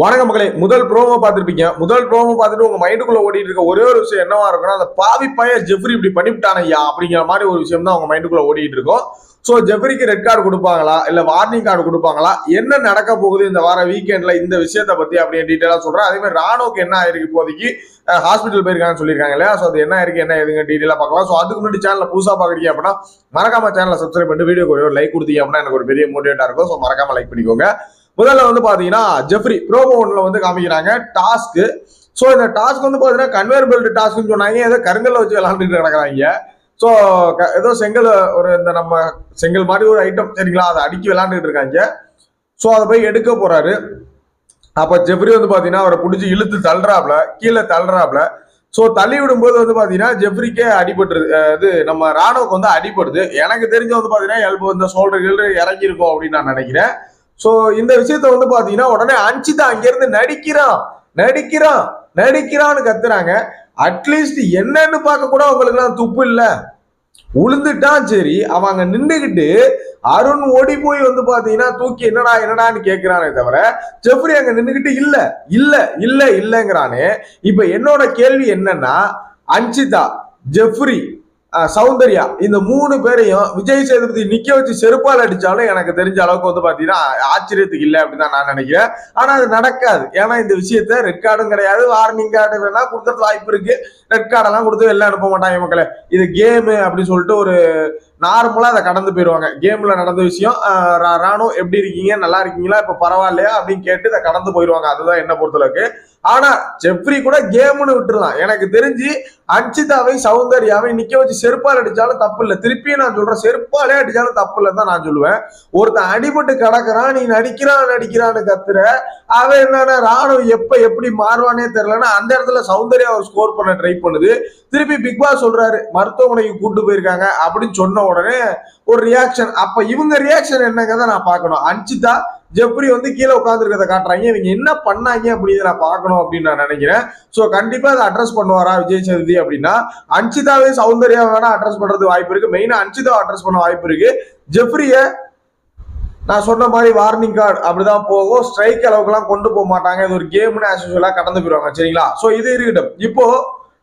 வணக்க மக்களே முதல் ப்ரோமோ பார்த்துருப்பீங்க. முதல் ப்ரோமோ பார்த்துட்டு உங்க மைண்டுக்குள்ள ஓடிட்டு இருக்க ஒரே ஒரு விஷயம் என்னவா இருக்குன்னா அந்த பாவி பைய ஜெஃப்ரி இப்படி பண்ணிவிட்டான ஐயா அப்படிங்கிற மாதிரி ஒரு விஷயம் தான் உங்க மைண்டுக்குள்ள ஓடிட்டு இருக்கும். ஸோ ஜெஃப்ரிக்கு ரெட் கார்டு கொடுப்பாங்களா? இல்ல வார்னிங் கார்டு கொடுப்பாங்களா? என்ன நடக்க போகுது இந்த வார வீக்கெண்ட்ல இந்த விஷயத்தை பத்தி அப்படின்னு டீட்டெயிலா சொல்றேன். அதே மாதிரி ராணுவுக்கு என்ன ஆயிருக்கு இப்போதைக்கு? ஹாஸ்பிட்டல் போயிருக்காங்கன்னு சொல்லியிருக்காங்க இல்லையா? ஸோ அது என்ன ஆயிருக்கு என்ன எதுங்க டீட்டெயிலாக பார்க்கலாம். ஸோ அதுக்கு முன்னாடி சேனலில் புதுசாக பார்க்குறீங்க அப்படின்னா மறக்காம சேனலை சப்ஸ்கிரைப் பண்ணிட்டு வீடியோ ஒரு லைக் கொடுத்தீங்க அப்படின்னா எனக்கு ஒரு பெரிய மோட்டிவேட்டாக இருக்கும். ஸோ மறக்காம லைக் பண்ணிக்கோங்க. முதல்ல வந்து பார்த்தீங்கன்னா ஜெஃப்ரி ப்ரோமோ ஒன்ல வந்து காமிக்கிறாங்க டாஸ்க் ஸோ இந்த டாஸ்க் வந்து பார்த்தீங்கன்னா கன்வேர் பெல்ட் டாஸ்க்னு சொன்னாங்க. ஏதோ கருங்கல்ல வச்சு விளாண்டுட்டு கிடக்குறாங்க. ஸோ ஏதோ செங்கல் ஒரு இந்த நம்ம செங்கல் மாதிரி ஒரு ஐட்டம் சரிங்களா? அதை அடுக்கி விளாண்டுட்டு இருக்காங்க. ஸோ அதை போய் எடுக்க போறாரு. அப்போ ஜெஃப்ரி வந்து பார்த்தீங்கன்னா அவரை பிடிச்சி இழுத்து தள்ளுறாப்ல கீழே தள்ளுறாப்ல ஸோ தள்ளி விடும்போது வந்து பார்த்தீங்கன்னா ஜெஃப்ரிக்கே அடிபட்டுருது இது நம்ம ராணுவுக்கு வந்து அடிபடுது. எனக்கு தெரிஞ்ச வந்து பார்த்தீங்கன்னா எல்போ இந்த சோல்டர்கள் இறங்கியிருக்கும் அப்படின்னு நான் நினைக்கிறேன். ஸோ இந்த விஷயத்த வந்து பாத்தீங்கன்னா உடனே அஞ்சிதா அங்கிருந்து நடிக்கிறான். நடிக்கிறான். நடிக்கிறான்னு கத்துறாங்க. அட்லீஸ்ட் என்னன்னு பார்க்க கூட அவங்களுக்குலாம் துப்பு இல்ல. உளுந்துட்டான் சரி. அவன் அங்க நின்றுகிட்டு அருண் ஓடி போய் வந்து பாத்தீங்கன்னா தூக்கி என்னடா என்னடான்னு கேட்கிறானே தவிர ஜெஃப்ரி அங்க நின்றுகிட்டு இல்ல. இல்ல இல்ல இல்லைங்கிறானே. இப்ப என்னோட கேள்வி என்னன்னா அஞ்சிதா ஜெஃப்ரி சௌந்தர்யா இந்த மூணு பேரையும் விஜய் சேதுபதி நிக்க வச்சு செருப்பால் அடிச்சாலும் எனக்கு தெரிஞ்ச அளவுக்கு வந்து பாத்தீங்கன்னா ஆச்சரியத்துக்கு இல்லை அப்படின்னு தான் நான் நினைக்கிறேன். ஆனா அது நடக்காது. ஏன்னா இந்த விஷயத்த ரெட் கார்டும் கிடையாது. வார்னிங் கார்டு வேணா கொடுக்கறது வாய்ப்பு இருக்கு. ரெட் கார்டெல்லாம் கொடுத்து வெளில அனுப்ப மாட்டாங்க மக்களே. இது கேமு அப்படின்னு சொல்லிட்டு ஒரு நார்மலா அதை கடந்து போயிடுவாங்க. கேம்ல நடந்த விஷயம் ரா- ராணு எப்படி இருக்கீங்க? நல்லா இருக்கீங்களா? இப்ப பரவாயில்லையா? அப்படின்னு கேட்டு இதை கடந்து போயிடுவாங்க. அதுதான் என்ன பொறுத்தளவுக்கு. ஆனா செப்ரி கூட கேம்னு விட்டுருலாம் எனக்கு தெரிஞ்சு அஞ்சிதாவை சௌந்தர்யாவை நிக்க வச்சு செருப்பால் அடிச்சாலும் தப்பு இல்லை. திருப்பியும் நான் சொல்றேன் செருப்பாலே அடிச்சாலும் தப்பு இல்லைன்னு தான் நான் சொல்லுவேன். ஒருத்தன் அடிபட்டு கிடக்குறான் நீ நடிக்கிறான் நடிக்கிறான்னு கத்துற. அவன் என்னன்னா ராணுவம் எப்ப எப்படி மாறுவானே தெரியலன்னா அந்த இடத்துல சௌந்தர்யா ஸ்கோர் பண்ண ட்ரை பண்ணுது. திருப்பி பிக் பாஸ் சொல்றாரு மருத்துவமனைக்கு கூட்டு போயிருக்காங்க அப்படின்னு சொன்ன உடனே ஒரு ரியாக்ஷன் அப்ப இவங்க ரியாக்ஷன் என்னங்கிறத நான் பார்க்கணும். அஞ்சிதா ஜெப்ரி வந்து கீழே உட்காந்துருக்கிறத காட்டுறாங்க. இவங்க என்ன பண்ணாங்க அப்படின்னு நான் பார்க்கணும் அப்படின்னு நான் நினைக்கிறேன். ஸோ கண்டிப்பா அதை அட்ரஸ் பண்ணுவாரா விஜய் சேதுபதி அப்படின்னா அஞ்சிதாவே சௌந்தர்யா வேணா அட்ரஸ் பண்றது வாய்ப்பு இருக்கு. மெயினா அஞ்சிதா அட்ரஸ் பண்ண வாய்ப்பு இருக்கு. ஜெப்ரிய நான் சொன்ன மாதிரி வார்னிங் கார்டு அப்படிதான் போகும். ஸ்ட்ரைக் அளவுக்குலாம் கொண்டு போக மாட்டாங்க. இது ஒரு கேம்னு ஆஸ் கடந்து போயிருவாங்க சரிங்களா? ஸோ இது இருக்கட்டும். இப்போ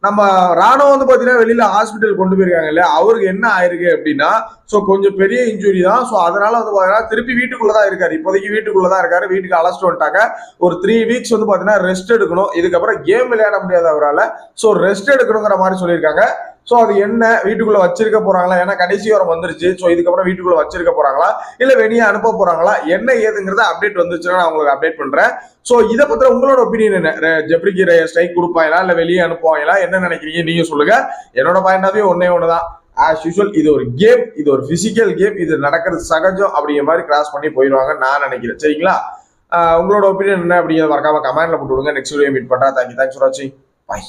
நம்ம ராணுவம் வந்து பாத்தீங்கன்னா வெளியில ஹாஸ்பிட்டல் கொண்டு போயிருக்காங்க இல்லையா? அவருக்கு என்ன ஆயிருக்கு அப்படின்னா ஸோ கொஞ்சம் பெரிய இன்ஜுரி தான். ஸோ அதனால வந்து பாத்தீங்கன்னா திருப்பி வீட்டுக்குள்ளதான் இருக்காரு. இப்போதைக்கு வீட்டுக்குள்ளதான் இருக்காரு. வீட்டுக்கு அழைச்சிட்டு வந்துட்டாங்க. ஒரு த்ரீ வீக்ஸ் வந்து பாத்தீங்கன்னா ரெஸ்ட் எடுக்கணும். இதுக்கப்புறம் கேம் விளையாட முடியாது அவரால். ஸோ ரெஸ்ட் எடுக்கணுங்கிற மாதிரி சொல்லியிருக்காங்க. ஸோ அது என்ன? வீட்டுக்குள்ளே வச்சிருக்க போகிறாங்களா ஏன்னா கடைசி வாரம் வந்துருச்சு. ஸோ இதுக்கப்புறம் வீட்டுக்குள்ளே வச்சிருக்க போகிறாங்களா இல்லை வெளியே அனுப்ப போகிறாங்களா என்ன ஏதுங்கிறத அப்டேட் வந்துச்சுன்னா நான் உங்களுக்கு அப்டேட் பண்ணுறேன் ஸோ இதை பற்றி உங்களோட ஒப்பீனியன் என்ன? ரெ- ஜெப்ரிக்கு ஸ்ட்ரைக் கொடுப்பாங்களா? இல்லை வெளியே அனுப்புவாங்களா? என்ன நினைக்கிறீங்க? நீங்கள் சொல்லுங்கள் என்னோட பாயிண்ட் ஒன்றே ஒன்று தான் ஆஸ் யூஸ்வல் இது ஒரு கேம் இது ஒரு பிசிக்கல் கேம் இது நடக்கிறது சகஜம் அப்படிங்கிற மாதிரி கிராஸ் பண்ணி போயிடுவாங்க நான் நினைக்கிறேன். சரிங்களா? உங்களோட ஒப்பீனியன் என்ன அப்படிங்கிறத மறக்காம கமெண்ட்ல போட்டு விடுங்க. நெக்ஸ்ட் வீடியோ மீட் பண்றேன். தேங்க்யூ தேங்க்ஸ் ஃபார் வாட்சிங் பாய்